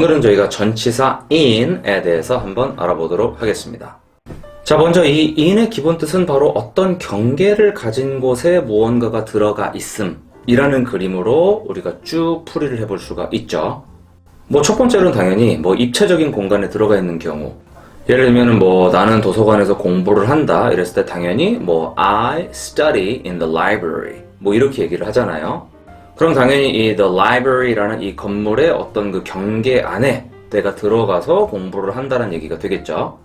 오늘은 저희가 전치사 in에 대해서 한번 알아보도록 하겠습니다. 자, 먼저 이 in의 기본 뜻은 바로 어떤 경계를 가진 곳에 무언가가 들어가 있음 이라는 그림으로 우리가 쭉 풀이를 해볼 수가 있죠. 뭐 첫 번째로는 당연히 뭐 입체적인 공간에 들어가 있는 경우 예를 들면은 뭐 나는 도서관에서 공부를 한다 이랬을 때 당연히 뭐 I study in the library 뭐 이렇게 얘기를 하잖아요. 그럼 당연히 이 the library라는 이 건물의 어떤 그 경계 안에 내가 들어가서 공부를 한다는 얘기가 되겠죠.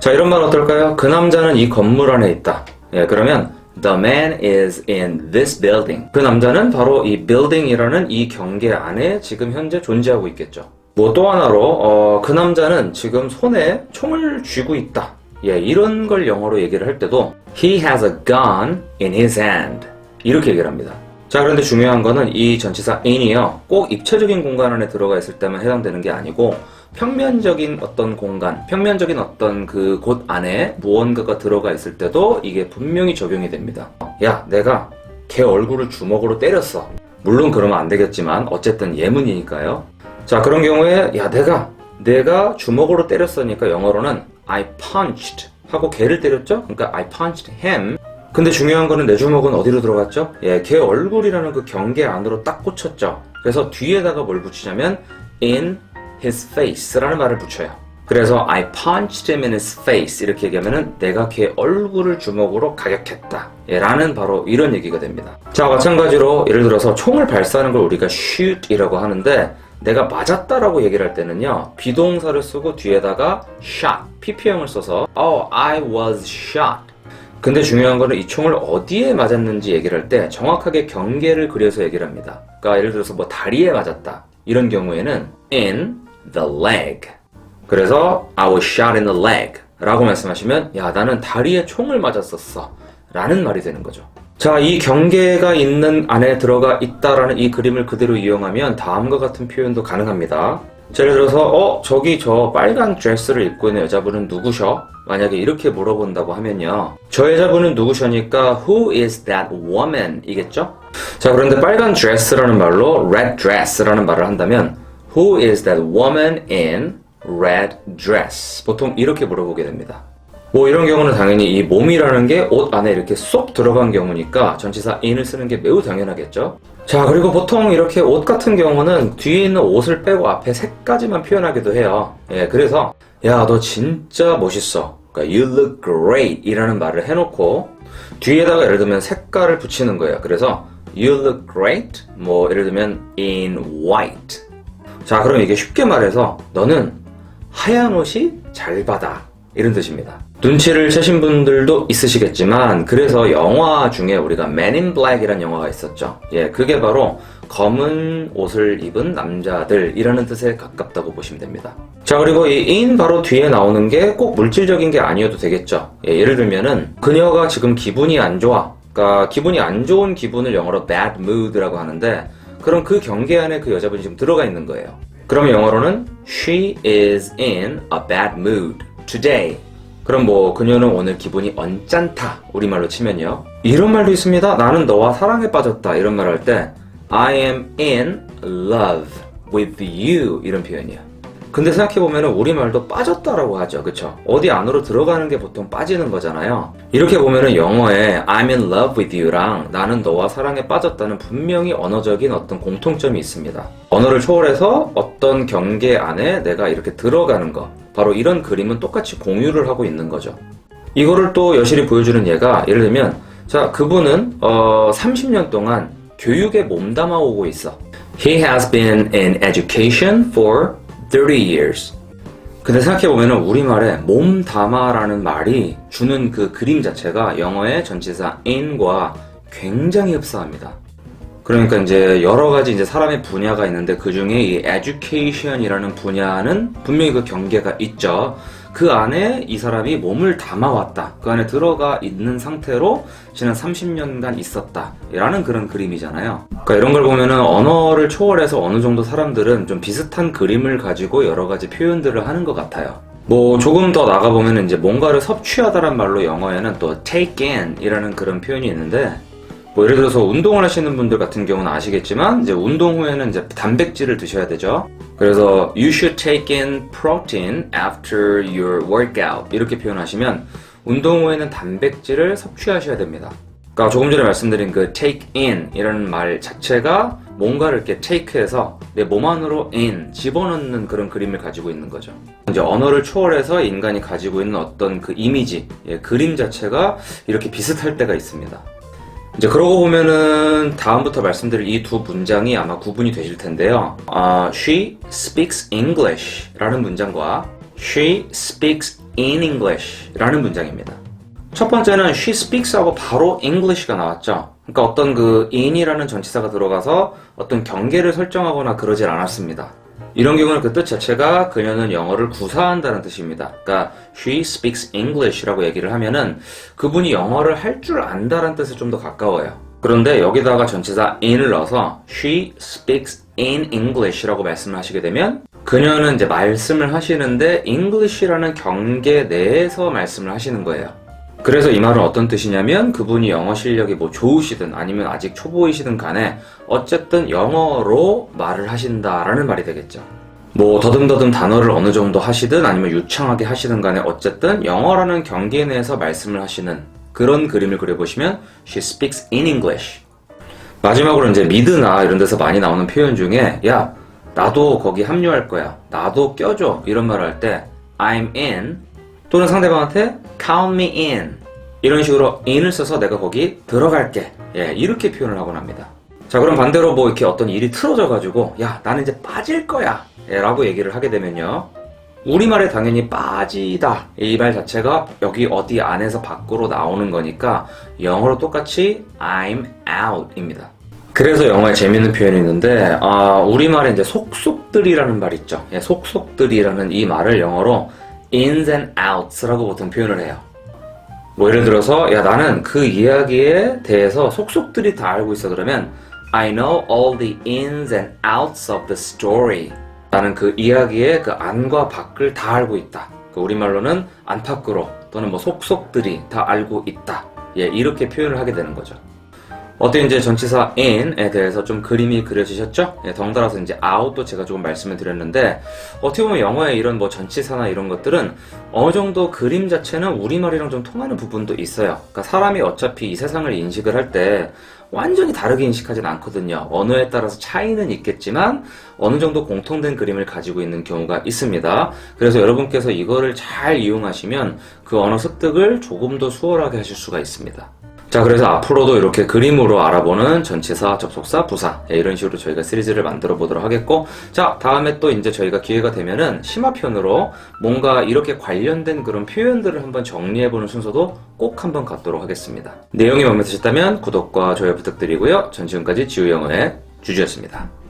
자 이런 말 어떨까요? 그 남자는 이 건물 안에 있다. 예 그러면 The man is in this building. 그 남자는 바로 이 building이라는 이 경계 안에 지금 현재 존재하고 있겠죠. 뭐 또 하나로 어, 그 남자는 지금 손에 총을 쥐고 있다. 예, 이런 걸 영어로 얘기를 할 때도 he has a gun in his hand. 이렇게 얘기를 합니다. 자, 그런데 중요한 거는 이 전치사 in이요. 꼭 입체적인 공간 안에 들어가 있을 때만 해당되는 게 아니고 평면적인 어떤 공간, 평면적인 어떤 그 곳 안에 무언가가 들어가 있을 때도 이게 분명히 적용이 됩니다. 야, 내가 걔 얼굴을 주먹으로 때렸어. 물론 그러면 안 되겠지만 어쨌든 예문이니까요. 자, 그런 경우에 야, 내가 내가 주먹으로 때렸으니까 영어로는 I punched 하고 걔를 때렸죠? 그러니까 I punched him. 근데 중요한 거는 내 주먹은 어디로 들어갔죠? 예, 걔 얼굴이라는 그 경계 안으로 딱 꽂혔죠. 그래서 뒤에다가 뭘 붙이냐면 in his face라는 말을 붙여요. 그래서 I punched him in his face 이렇게 얘기하면은 내가 걔 얼굴을 주먹으로 가격했다. 예, 라는 바로 이런 얘기가 됩니다. 자, 마찬가지로 예를 들어서 총을 발사하는 걸 우리가 shoot이라고 하는데 내가 맞았다라고 얘기를 할 때는요 비동사를 쓰고 뒤에다가 shot pp형을 써서 oh I was shot 근데 중요한 거는 이 총을 어디에 맞았는지 얘기를 할 때 정확하게 경계를 그려서 얘기를 합니다. 그러니까 예를 들어서 뭐 다리에 맞았다. 이런 경우에는 in the leg. 그래서 I was shot in the leg 라고 말씀하시면 야 나는 다리에 총을 맞았었어 라는 말이 되는 거죠. 자, 이 경계가 있는 안에 들어가 있다라는 이 그림을 그대로 이용하면 다음과 같은 표현도 가능합니다. 자, 예를 들어서 어 저기 저 빨간 드레스를 입고 있는 여자분은 누구셔? 만약에 이렇게 물어본다고 하면요. 저 여자분은 누구셔니까 Who is that woman? 이겠죠? 자, 그런데 빨간 드레스라는 말로 red dress라는 말을 한다면 Who is that woman in red dress? 보통 이렇게 물어보게 됩니다. 뭐 이런 경우는 당연히 이 몸이라는 게 옷 안에 이렇게 쏙 들어간 경우니까 전치사 in을 쓰는 게 매우 당연하겠죠. 자 그리고 보통 이렇게 옷 같은 경우는 뒤에 있는 옷을 빼고 앞에 색까지만 표현하기도 해요. 예, 그래서 야 너 진짜 멋있어. 그러니까 you look great 이라는 말을 해놓고 뒤에다가 예를 들면 색깔을 붙이는 거예요. 그래서 you look great 뭐 예를 들면 in white. 자 그럼 이게 쉽게 말해서 너는 하얀 옷이 잘 받아 이런 뜻입니다. 눈치를 채신 분들도 있으시겠지만 그래서 영화 중에 우리가 Men in Black이라는 영화가 있었죠. 예, 그게 바로 검은 옷을 입은 남자들이라는 뜻에 가깝다고 보시면 됩니다. 자, 그리고 이 in 바로 뒤에 나오는 게 꼭 물질적인 게 아니어도 되겠죠. 예, 예를 들면은 그녀가 지금 기분이 안 좋아. 그러니까 기분이 안 좋은 기분을 영어로 bad mood라고 하는데 그럼 그 경계 안에 그 여자분이 지금 들어가 있는 거예요. 그러면 영어로는 she is in a bad mood today. 그럼 뭐 그녀는 오늘 기분이 언짢다. 우리말로 치면요. 이런 말도 있습니다. 나는 너와 사랑에 빠졌다. 이런 말 할 때 I am in love with you. 이런 표현이야 근데 생각해보면 우리말도 빠졌다라고 하죠. 그쵸? 어디 안으로 들어가는 게 보통 빠지는 거잖아요. 이렇게 보면은 영어에 I'm in love with you랑 나는 너와 사랑에 빠졌다는 분명히 언어적인 어떤 공통점이 있습니다. 언어를 초월해서 어떤 경계 안에 내가 이렇게 들어가는 거 바로 이런 그림은 똑같이 공유를 하고 있는 거죠. 이거를 또 여실히 보여주는 예가 예를 들면 자 그분은 어 30년 동안 교육에 몸담아 오고 있어. He has been in education for 30 years. 근데 생각해보면 우리말에 몸담아라는 말이 주는 그 그림 자체가 영어의 전치사 in과 굉장히 흡사합니다. 그러니까 이제 여러 가지 이제 사람의 분야가 있는데 그 중에 이 education이라는 분야는 분명히 그 경계가 있죠. 그 안에 이 사람이 몸을 담아왔다. 그 안에 들어가 있는 상태로 지난 30년간 있었다. 라는 그런 그림이잖아요. 그러니까 이런 걸 보면은 언어를 초월해서 어느 정도 사람들은 좀 비슷한 그림을 가지고 여러 가지 표현들을 하는 것 같아요. 뭐 조금 더 나가보면 이제 뭔가를 섭취하다란 말로 영어에는 또 take in 이라는 그런 표현이 있는데 뭐 예를 들어서 운동을 하시는 분들 같은 경우는 아시겠지만 이제 운동 후에는 이제 단백질을 드셔야 되죠. 그래서 you should take in protein after your workout 이렇게 표현하시면 운동 후에는 단백질을 섭취하셔야 됩니다. 그러니까 조금 전에 말씀드린 그 take in 이라는 말 자체가 뭔가를 이렇게 take해서 내 몸 안으로 in 집어넣는 그런 그림을 가지고 있는 거죠. 이제 언어를 초월해서 인간이 가지고 있는 어떤 그 이미지, 예, 그림 자체가 이렇게 비슷할 때가 있습니다. 이제 그러고 보면은 다음부터 말씀드릴 이 두 문장이 아마 구분이 되실 텐데요. 아, she speaks English라는 문장과 she speaks in English라는 문장입니다. 첫 번째는 she speaks하고 바로 English가 나왔죠. 그러니까 어떤 그 in이라는 전치사가 들어가서 어떤 경계를 설정하거나 그러질 않았습니다. 이런 경우는 그 뜻 자체가 그녀는 영어를 구사한다는 뜻입니다. 그러니까 she speaks English라고 얘기를 하면은 그분이 영어를 할 줄 안다는 뜻에 좀 더 가까워요. 그런데 여기다가 전치사 in을 넣어서 she speaks in English라고 말씀을 하시게 되면 그녀는 이제 말씀을 하시는데 English라는 경계 내에서 말씀을 하시는 거예요. 그래서 이 말은 어떤 뜻이냐면 그분이 영어 실력이 뭐 좋으시든 아니면 아직 초보이시든 간에 어쨌든 영어로 말을 하신다라는 말이 되겠죠. 뭐 더듬더듬 단어를 어느 정도 하시든 아니면 유창하게 하시든 간에 어쨌든 영어라는 경계 내에서 말씀을 하시는 그런 그림을 그려보시면 she speaks in English. 마지막으로 이제 미드나 이런 데서 많이 나오는 표현 중에 야 나도 거기 합류할 거야 나도 껴줘 이런 말을 할때 I'm in 또는 상대방한테 count me in. 이런 식으로 in을 써서 내가 거기 들어갈게. 예 이렇게 표현을 하곤 합니다. 자 그럼 반대로 뭐 이렇게 어떤 일이 틀어져 가지고 야 나는 이제 빠질 거야. 예, 라고 얘기를 하게 되면요. 우리말에 당연히 빠지다. 이 말 자체가 여기 어디 안에서 밖으로 나오는 거니까 영어로 똑같이 I'm out 입니다. 그래서 영어에 재밌는 표현이 있는데 아, 우리말에 이제 속속들이라는 말 있죠. 예, 속속들이라는 이 말을 영어로 ins and outs라고 보통 표현을 해요. 뭐 예를 들어서 야 나는 그 이야기에 대해서 속속들이 다 알고 있어. 그러면 I know all the ins and outs of the story. 나는 그 이야기의 그 안과 밖을 다 알고 있다. 그 우리말로는 안팎으로 또는 뭐 속속들이 다 알고 있다. 예 이렇게 표현을 하게 되는 거죠 어때 이제 전치사 in에 대해서 좀 그림이 그려지셨죠? 예, 덩달아서 이제 out도 제가 조금 말씀을 드렸는데 어떻게 보면 영어의 이런 뭐 전치사나 이런 것들은 어느 정도 그림 자체는 우리말이랑 좀 통하는 부분도 있어요. 그러니까 사람이 어차피 이 세상을 인식을 할 때 완전히 다르게 인식하진 않거든요. 언어에 따라서 차이는 있겠지만 어느 정도 공통된 그림을 가지고 있는 경우가 있습니다. 그래서 여러분께서 이거를 잘 이용하시면 그 언어 습득을 조금 더 수월하게 하실 수가 있습니다. 자, 그래서 앞으로도 이렇게 그림으로 알아보는 전치사, 접속사, 부사 예, 이런 식으로 저희가 시리즈를 만들어 보도록 하겠고, 자, 다음에 또 이제 저희가 기회가 되면은 심화편으로 뭔가 이렇게 관련된 그런 표현들을 한번 정리해 보는 순서도 꼭 한번 갖도록 하겠습니다. 내용이 마음에 드셨다면 구독과 좋아요 부탁드리고요. 전 지금까지 지우영어의 주주였습니다.